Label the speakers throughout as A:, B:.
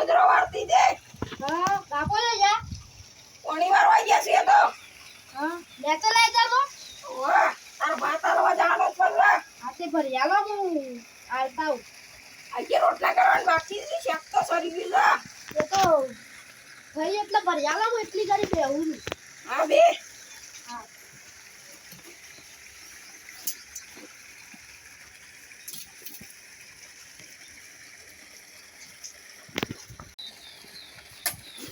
A: ગોદરો વાળતી દે
B: હા કાપો લઈ જા.
A: કોણી વાર ગયા છે તો.
B: હા લેતો લઈ જા તો.
A: વાહ તાર ભાત હાલવા જવાનો જ પડશે
B: હાથે ભરી આલો હું આલતાઉ
A: આજે રોટલા કરવાની બાકી છે શેક તો સરી ગયું
B: એ તો ભાઈ એટલે ભરી આલો હું એટલી કરી બેહું
A: હા બે
B: હા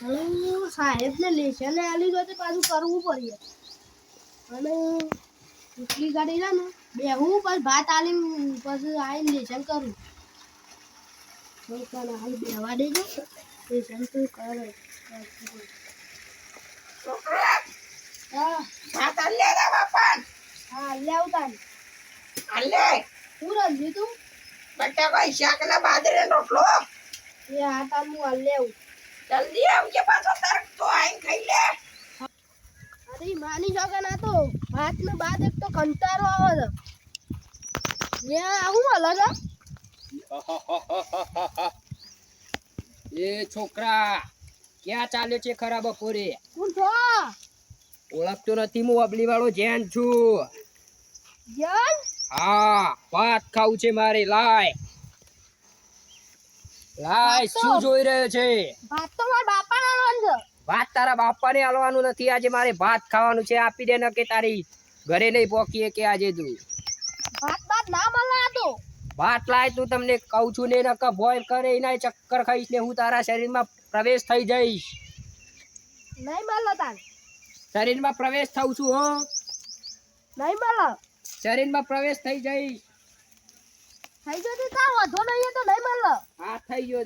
B: હું સાહેબને લેશન આલી તો પાછું કરવું પડે. અને એટલી ગાડી છે ને બેહું પછી ભાત આલી પછી આવીને લેશન કરું. તને હાલ બેહવા દેજો. લેશન તું કરે.
A: ભાત હાલ્યા તા બાપા
B: હા લેવ તાન
A: હાલે
B: હું રંજી તું?
A: બટાકાઈ શાક ને રોટલો.
B: એ હા તાન હું લેવું.
A: જલ્દી આવજે પાછો તાર તો આઈને ખાઈ લે.
B: અરે માની જોકે ના તો ભાત ને બાદ એક તો કંટાળો આવે છે. એ આવું અલગ
C: એ છોકરા ક્યાં ચાલ્યો છે ખરા બપોરે?
B: હું છો?
C: ઓળખતો નથી હું અબલી વાળો જેન છું.
B: જેન?
C: હા ભાત ખાવું છે મારે લાય. લાય શું જોઈ રહ્યો છે?
B: ભાત તો મારા બાપાને છે.
C: ભાત તારા બાપાને આલવાનું નથી. આજે મારે ભાત ખાવાનું છે. આપી દે ન કે તારી ઘરે નહીં પોકીએ કે આજે તું?
B: ભાત ભાત ના મળવા તો
C: ભાત લાય તું તમને કહું છું ને નકર બોઈલ કરે એના ચક્કર ખાઈશ ને હું તારા શરીરમાં પ્રવેશ થઈ જઈશ.
B: નહીં મળો તાર.
C: શરીરમાં પ્રવેશ થઉં છું હો.
B: નહીં મળો
C: શરીરમાં પ્રવેશ થઈ જઈશ.
B: થઈ જતી તા વાંધો નહીં તો નહીં મળે
C: હા થઈ ગયો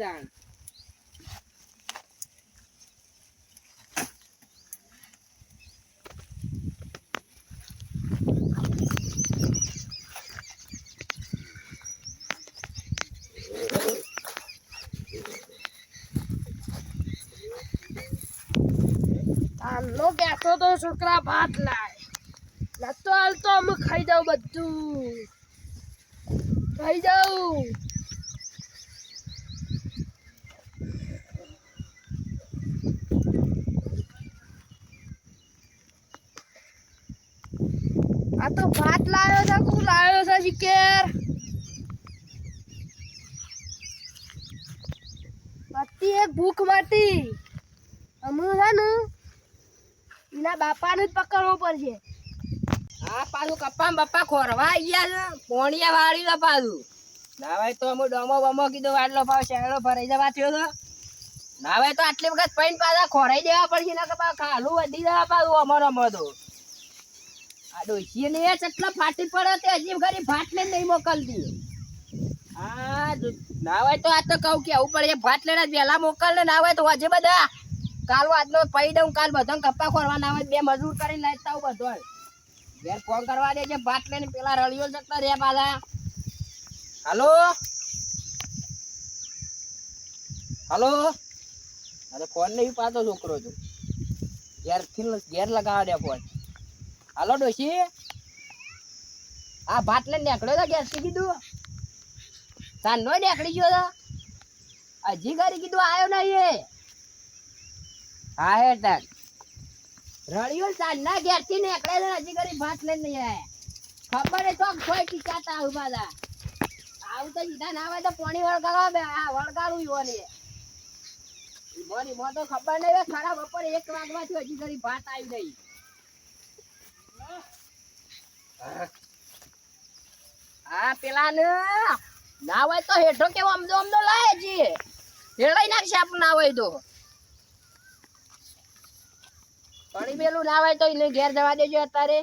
B: તાનો બેઠો તો છોકરા ભાત લાય. નતો હાલતો અમે ખાઈ દઉં બધું. ખાઈ જાઉં. આ તો ભાત લાવ્યો છે તું લાવ્યો છે, શિકેર? બત્તી એક ભૂખ માટી. અમે છે ને, એના બાપાને જ પકડવો પડશે.
C: હા પાછું કપ્પા બપ્પા ખોરવા ગયા છે. પોણિયા વાળી લો પાછું. નાવાય તો અમુ ડોમો બમો કીધું, વાડલો ભાવ શેરડો ભરાઈ જવા થયો તો. ના ભાઈ તો આટલી વખત પૈન પાછા ખોરાઈ દેવા પડશે ને કે ખાલું વધી જવા પાછું અમારો અમો તો. આ ડોશીએ ને એ ચટલા ફાટી પડે તે હજી ઘરી લઈને નહીં મોકલતી. હા ના હોય તો આ તો કહું કે આવું પડે જ વહેલા મોકલ ને નાવાય તો હજે બધા. કાલ આજનો પૈ દઉં, કાલ બધો કપ્પા ખોરવા ના આવે બે મજૂર કરીને લઈ આવું બધો ઘેર ફોન કરવા દેજે, ભાત લઈને પેલા રળિયો જતા રે પાછા. હાલો? હાલો? અરે ફોન નહીં પાતો છોકરો છું ઘેરથી ઘેર લગાવા દે ફોન હાલો, ડોશી? આ ભાત લઈને નીકળ્યો તો ઘેરથી કીધું. તાર નો નીકળી ગયો તો? હજી ઘરે કીધું આવ્યો નહીં હા હે તાર. રળિયો સાંજના ઘેરથી નીકળે છે હજી ઘરે ભાત લઈને નહીં આયા. ખબર હે તો કોઈ ટીકાતા આવું પાછા આવું તો સીધા ના આવે તો પાણી વળગાડવા બે, આ વળગાડું ઈવોને ઈવોની મો તો ખબર નહીં ખરા બપોર એક વાગવાથી હજી કરી ભાત આવી ગઈ. આ પેલા ને ના હોય તો હેઠો કેવો અમદો અમદો લાય છે હેડાઈ નાખશે આપણું ના હોય તો. પાણી પેલું હોય તો એને ઘેર જવા દેજો અત્યારે.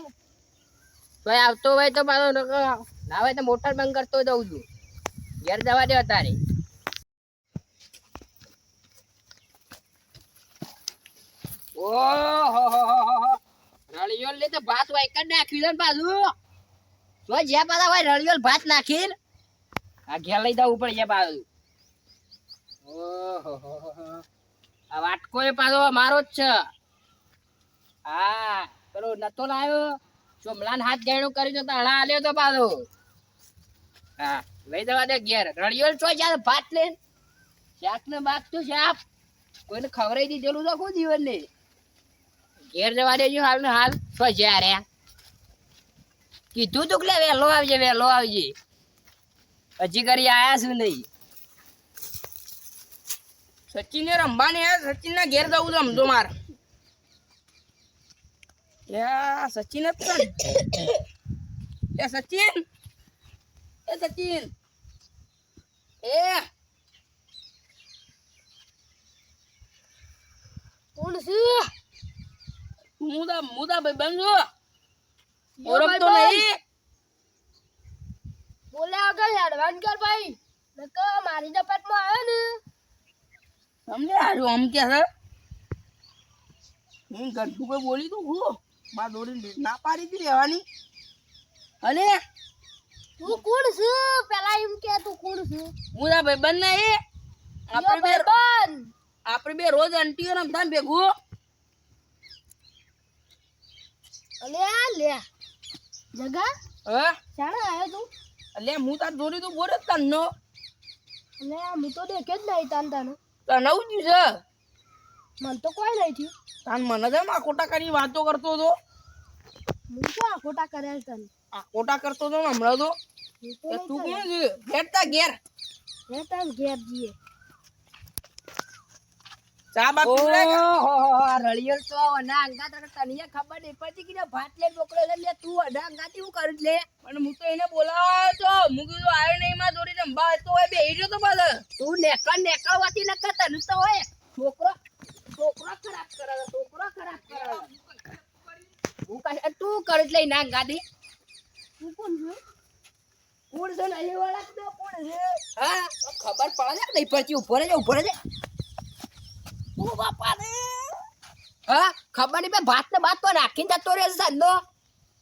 C: ભાઈ, આવતો હોય તો મારો હોય તો મોટર બંધ કરતો જઉં છું. ઘેર જવા દે અત્યારે. ભાત વાય નાખ્યું પાછું. જ્યાં પાછા હોય રળિયો ભાત નાખી આ ઘેર લઈ જવું પડે પાછું. ઓહો આખો એ પાછો મારો જ છે. હા, પેલો નતો લાવ્યો ચોમલાન હાથ ગેણું કરી તો હળા આલ્યો તો પાછો. હા, લઈ જવા દે ઘેર. રળિયો છો જ્યાં ભાત લે. શાક ને બાક તું શાક. કોઈને ખવરાઈ દીધેલું તો કોઈ જીવન ને ઘેર જવા દેજો હાલ ને હાલ. છો જ્યારે કીધું તું લે, વહેલો આવજે વહેલો આવજે. હજી કરી આયા છું નહીં.
A: સચિન રમવાની સચિન ના ઘેર જવું સમજો માર. યા સચિન જ એ સચિન. એ સચિન. એ.
B: કોણ છે?
A: મુદા મુદા ભાઈ બંધો ઓળખતો નહીં.
B: બોલે આગળ એડવાન્સ કર ભાઈ. નકર મારી ડપેટમાં આવે ને.
A: સમજે આજો આમ કે છે. હું ગઢું કોઈ બોલી તું હું. બા દોડી ના પાડી હતી રહેવાની અલે
B: તું કોણ છું? પેલા એમ કે તું કોણ છું?
A: મુદા ભાઈ બંને એ. આપણે બે
B: ભાઈબંધ.
A: આપણે બે રોજ અંટીઓ રમતા ને ભેગું.
B: અલે આ લે. જગા
A: હે?
B: શાણે આવ્યો તું?
A: અલે હું તાર જોડી તું બોલે તન્નો
B: અલે હું તો દેખે જ નહીં તાન તાનો.
A: તને જ છે.
B: મને તો કોઈ નહીં થયું.
A: તાન મને જ ખોટા કરી વાતો કરતો હતો.
B: ખોટા કર્યા તને.
A: આ ખોટા કરતો તો હમણાં તો.
B: તો
A: કે
B: નહીં
A: તું
B: કર્યા.
A: કોણ છે? ઘેર. તા ઘેર
B: હે ઘેર જઈએ.
A: ચા બા પીવડાય કે?
C: તો ના અંગાત તને ખબર નહીં પડતી કે ભાત લે મોકલે છે લે તું અઢા અંગાતી હું કરું લે
A: પણ હું તો એને બોલાવ્યો તો. હું કીધું આવ્યો નહીં માં દોડી રમવા તો હોય રહ્યો તો પાછો.
C: તું નેકળ નેકળ વાતી નકર તને તો હોય. છોકરો છોકરો ખરાબ કરે છોકરો ખરાબ કરે છે. હું કહે તું કરું લઈ ના ગાડી
B: તું કોણ છે?
C: કોણ છે ને? અહીં વાળા તો કોણ છે? હા ખબર પડે છે નહીં પડતી ઊભો રહેજે ઊભો રહેજે. ઓ બાપા રે હા ખબર નહીં ભાઈ ભાત ને ભાત તો નાખીને જતો રહે છે ધંધો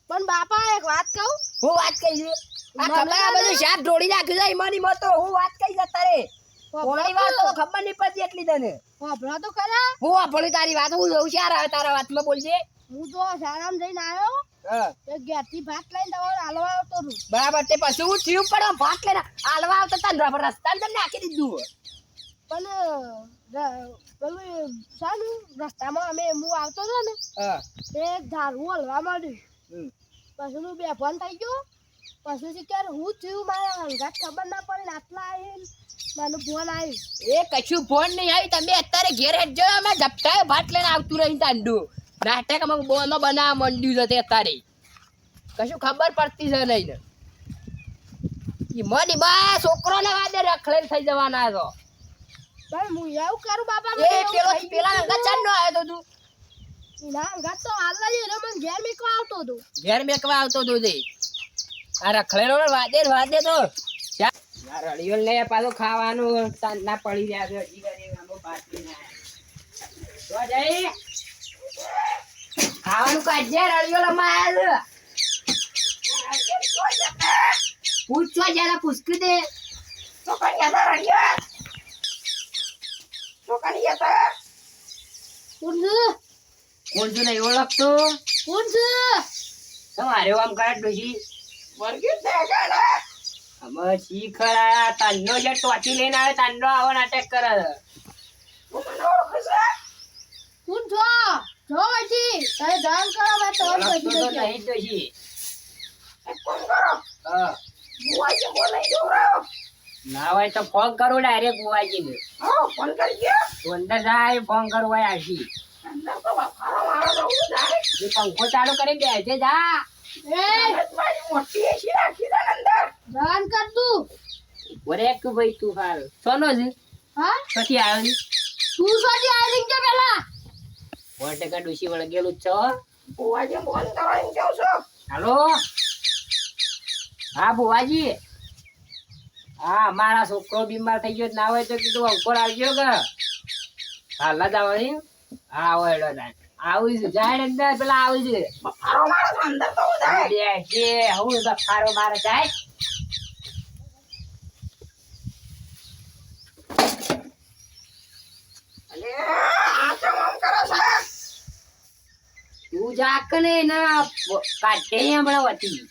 B: પણ બાપા એક વાત કહું?
C: હું વાત કહી આ ખબર આ બધું શાક ઢોળી નાખ્યું છે ઈમાની માં તો હું વાત કહી જતા રે કોની વાત તો ખબર નહીં પડતી એટલી તને.
B: તો ખરા.
C: હું વાપરું તારી વાત હું જોઉં છે તારા વાતમાં બોલજે.
B: હું તો આરામ જઈને આવ્યો તે ઘેરથી ભાત લઈને તમારે હાલવા આવતો છું
C: બરાબર તે પછી હું થયું પણ ભાત લઈને હાલવા આવતા તા રસ્તા તમને નાખી દીધું
B: પણ પેલું સાનું રસ્તામાં અમે હું આવતો હતો ને તે ધારવું હલવા માંડ્યું. પછી હું બેફોન થઈ ગયો. પછી ક્યારે હું થયું મારે હંગાત ખબર ના પડે આટલા આવીને મારો ફોન આવ્યો.
C: એ કશું ફોન નહીં આવી તમે અત્યારે ઘેર હેડજો અમે ઝપટાએ ભાત લઈને આવતું રહી તાંડું નાટક અમે બોનો બનાવવા માંડ્યું છે તે અત્યારે કશું ખબર પડતી છે નહીં ને. ઈ મની બા છોકરોને વાદે રખડેલ થઈ જવાના છો.
B: પણ હું એવું કરું બાપા
C: એ પેલો પેલા ચાંદ નો આવ્યો તો તું.
B: ના હંગાત તો જ ઘેર મેકવા આવતો હતો
C: ઘેર મેકવા આવતો તો તે. આ રખડેલો ને વાદે વાદે તો. ને પાછો ખાવાનું સાંજના પડી રહ્યા છે હજી કરી આમાં બાકી ના તો જઈ ખાવાનું કાઢજે રળિયો લમાં આવ્યા છે. પૂછો જરા પૂછકી દે
A: તો. કઈ યાદ રહ્યા તો કઈ યાદ
B: કોણ છે
C: કોણ છું નહીં ઓળખતો.
B: કોણ છે
C: તમારે આમ કાઢ ડોશી
A: વર્ગી ગાડા
C: અમે આયા. તાંડો જે ટોચી લઈને આવે તાંડો આવો નાટક કરે.
B: કોણ છો? જો પછી તારે જાણ કરો મેં તો પછી
C: તો નહીં ડોશી
A: એક ફોન કરો.
C: હા.
A: બુવાજી બોલાઈ દો
C: ના હોય તો ફોન કરું ડાયરેક્ટ બુવાજીને
A: હા ફોન કરી ગયો?
C: તું અંદર જાય ફોન કરું હોય આશી
A: અંદર તો બફારો મારો તો હું જાય
C: એ પંખો ચાલુ કરી બેસે જા.
B: એ
A: મોટી છે આખી દાન અંદર.
B: જાણ કર તું.
C: ઓરે કે ભાઈ તું હાલ. સોનો છે?
B: હા?
C: પછી આવ્યો છે
B: તું સોજી આવી કે પેલા?
C: સો ટકા ડુસી વળગેલું જ છો
A: બુવાજી ફોન કરો એમ કહું છું.
C: હાલો. હા બુવાજી હા મારા છોકરો બીમાર થઈ ગયો ના હોય તો કીધું અંકોર આવજો કે. જ આવવાની હા. આવો હેડો આવી છે જાય અંદર પેલા આવી છે.
A: ફારો મારો અંદર તો હું જાય.
C: બે હું તો ફારો મારે જાય.
A: અલે આ તો
C: તું જાક ને ના કાઢે હમણાં વધી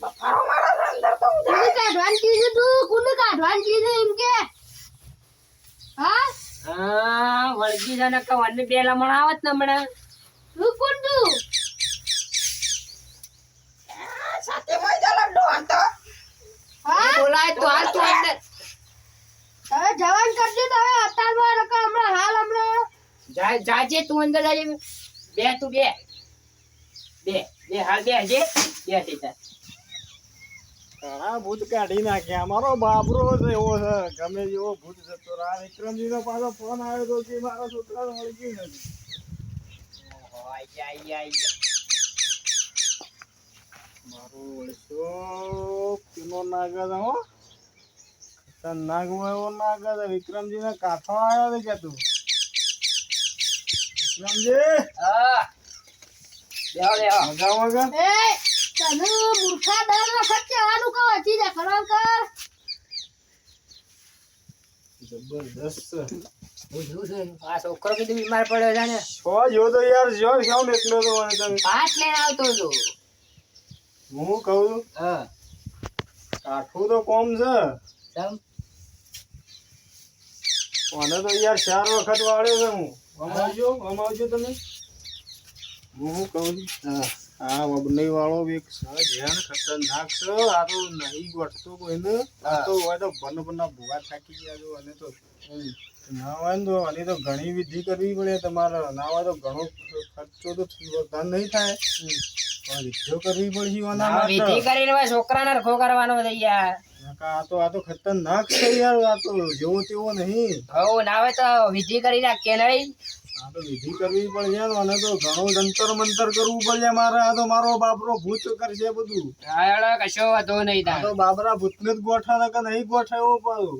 A: બફારો મારે અંદર તો હું
B: કાઢવાનું કીધું તું? કોને કાઢવાનું કીધું એમ કે? હા?
C: હા વળગી જાને કે વનને બે લમણ આવત ને હમણાં.
B: તું કોણ તું.
A: સાથે મોઈ ચાલો ડોન તો.
B: હા?
C: બોલાય તો હાલ તું અંદર.
B: હવે જવાન કરજો તો હવે હમણાં હાલ હમણાં.
C: જાજે તું અંદર જાજે. બે તું બે. બે બે હાલ બે જે બે ટીચર
D: ઘણા ભૂત કાઢી નાખ્યા. અમારો બાબરો છે એવો છે. ગમે જેવો ભૂત જતો રહ્યા વિક્રમજી નો પાછો ફોન આવ્યો તો કે મારા છોકરા વળગ્યું નથી
C: જા, જા, જા.
D: મારો વળસો પેલો નાગર હો. ખતરનાક એવો નાગર છે વિક્રમજી ને કાંઠો આવ્યો છે કે તું? વિક્રમજી
C: હા. બેહો બેહો.
D: મજા વગર
B: એ તને મૂર્ખા દર વખત કહેવાનું કહો હજી જા કર.
D: જબરદસ્ત.
C: છોકરો કીધું બીમાર પડ્યો છે ને.
D: છો જો તો યાર જો કેમ એકલો તો તમે
C: લઈને આવતો હતો
D: હું કહું? છું
C: હા.
D: કાઠું તો કોમ છે. મને તો યાર ચાર વખત વાળ્યો છે હું. અમાવજો અમાવજો તમે. હું શું કહું હા વબનઈ વાળો એક જેને ખતરનાક છે. આ નહીં ગોઠતો કોઈને. આ હોય તો ભન ભૂવા થાકી ગયા છો. અને તો ના હોય ને તો આની તો ઘણી વિધિ કરવી પડે તમારે. ના હોય તો ઘણો ખર્ચો તો નહીં થાય. વિધિઓ કરવી પડશે આના
C: વિધિ કરીને હવે છોકરાને રખો કરવાનો છે યાર.
D: આ તો આ તો ખતરનાક છે યાર આ તો જેવો તેવો નહીં.
C: હવ ના હોય તો વિધિ કરી નાખીએ નહીં
D: આ તો વિધિ કરવી પડશે અને તો ઘણું જંતર મંતર કરવું પડશે મારે. આ તો મારો બાપરો ભૂત કરશે બધું.
C: હા, કશો વાંધો નહીં
D: તો બાબરા ભૂતને જ ગોઠા કે નહીં ગોઠા એવું પાછું